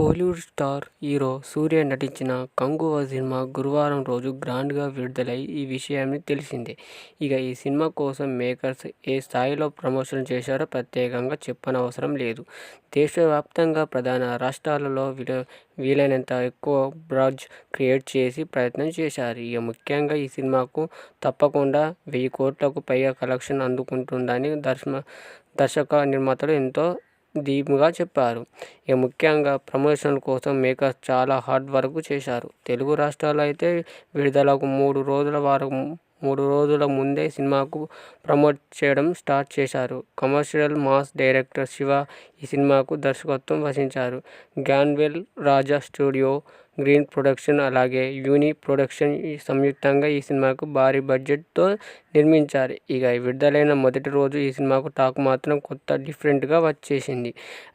Kollywood star hero సూర్య నటించిన Kanguva cinema గురువారం రోజు గ్రాండ్గా విడుదలై ఈ విషయాన్ని తెలిసిందే. ఇక ఈ సినిమా కోసం మేకర్స్ ఏ స్థాయిలో ప్రమోషన్ చేశారో ప్రత్యేకంగా చెప్పనవసరం లేదు. దేశవ్యాప్తంగా ప్రధాన రాష్ట్రాలలో వీలైనంత ఎక్కువ బ్రాడ్జ్ క్రియేట్ చేసి ప్రయత్నం చేశారు. ఇక ముఖ్యంగా ఈ సినిమాకు తప్పకుండా వెయ్యి కోట్లకు పైగా కలెక్షన్ అందుకుంటుందని దర్శక, నిర్మాతలు ఎంతో దీపుగా చెప్పారు. ఇక ముఖ్యంగా ప్రమోషన్ కోసం మేకర్స్ చాలా హార్డ్ వర్క్ చేశారు. తెలుగు రాష్ట్రాల్లో అయితే విడుదలకు మూడు రోజుల వరకు మూడు రోజుల ముందే సినిమాకు ప్రమోట్ చేయడం స్టార్ట్ చేశారు. కమర్షియల్ మాస్ డైరెక్టర్ శివ ఈ సినిమాకు దర్శకత్వం వహించారు. Gnanavel Raja studio, green production అలాగే యూని ప్రొడక్షన్ సంయుక్తంగా ఈ సినిమాకు భారీ బడ్జెట్తో నిర్మించారు. ఇక విడుదలైన మొదటి రోజు ఈ సినిమాకు టాక్ మాత్రం కొత్త, డిఫరెంట్గా వచ్చేసింది.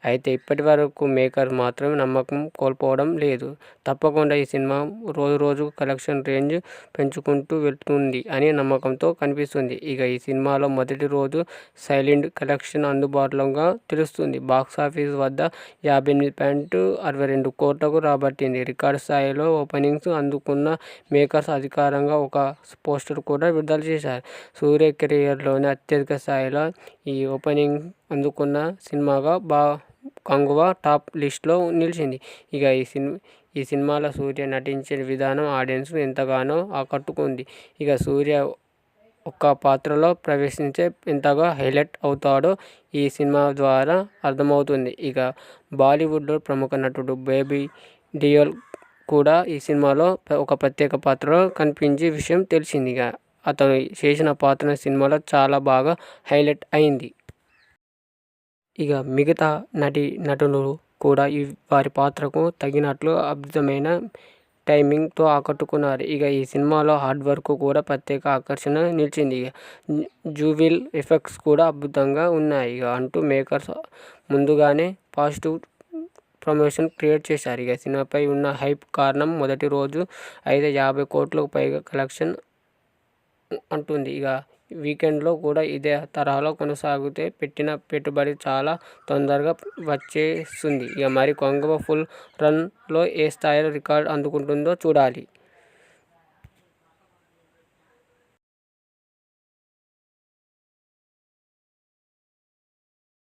అయితే ఇప్పటి వరకు మేకర్ మాత్రం నమ్మకం కోల్పోవడం లేదు. తప్పకుండా ఈ సినిమా రోజు రోజు కలెక్షన్ రేంజ్ పెంచుకుంటూ వెళుతుంది అనే నమ్మకంతో కనిపిస్తుంది ఇక ఈ సినిమాలో మొదటి రోజు సైలెంట్ కలెక్షన్ అందుబాటులోగా తెలుస్తుంది బాక్సాఫీస్ వద్ద యాభై ఎనిమిది పాయింట్ అరవై రెండు కోట్లకు రాబట్టింది. రికార్డు స్థాయిలో ఓపెనింగ్స్ అందుకున్న మేకర్స్ అధికారంగా ఒక పోస్టర్ కూడా విడుదల చేశారు. సూర్య కెరియర్లోనే అత్యధిక స్థాయిలో ఈ ఓపెనింగ్ అందుకున్న సినిమాగా బా కంగువా టాప్ లిస్ట్లో నిలిచింది. ఇక ఈ సినిమా ఈ సినిమాలో సూర్య నటించే విధానం ఆడియన్స్ను ఎంతగానో ఆకట్టుకుంది. ఇక సూర్య ఒక్క పాత్రలో ప్రవేశించే ఎంతగా హైలైట్ అవుతాడో ఈ సినిమా ద్వారా అర్థమవుతుంది. ఇక బాలీవుడ్లో ప్రముఖ నటుడు బేబీ డియోల్ కూడా ఈ సినిమాలో ఒక ప్రత్యేక పాత్రలో కనిపించే విషయం తెలిసిందిగా అతను చేసిన పాత్ర సినిమాలో చాలా బాగా హైలైట్ అయింది. ఇక మిగతా నటి నటులు కూడా వారి పాత్రకు తగినట్లు అద్భుతమైన టైమింగ్తో ఆకట్టుకున్నారు. ఇక ఈ సినిమాలో హార్డ్ వర్క్ కూడా ప్రత్యేక ఆకర్షణ నిలిచింది. జూవిల్ ఎఫెక్ట్స్ కూడా అద్భుతంగా ఉన్నాయి ఇక అంటూ మేకర్స్ ముందుగానే పాజిటివ్ ప్రమోషన్ క్రియేట్ చేశారు. ఇక సినిమాపై ఉన్న హైప్ కారణం మొదటి రోజు అయితే యాభై కోట్లకు పైగా కలెక్షన్ అంటుంది ఇక వీకెండ్లో కూడా ఇదే తరహాలో కొనసాగితే పెట్టిన పెట్టుబడి చాలా తొందరగా వచ్చేస్తుంది. ఇక మరి కొంగవ ఫుల్ రన్లో ఏ స్థాయిలో రికార్డు అందుకుంటుందో చూడాలి.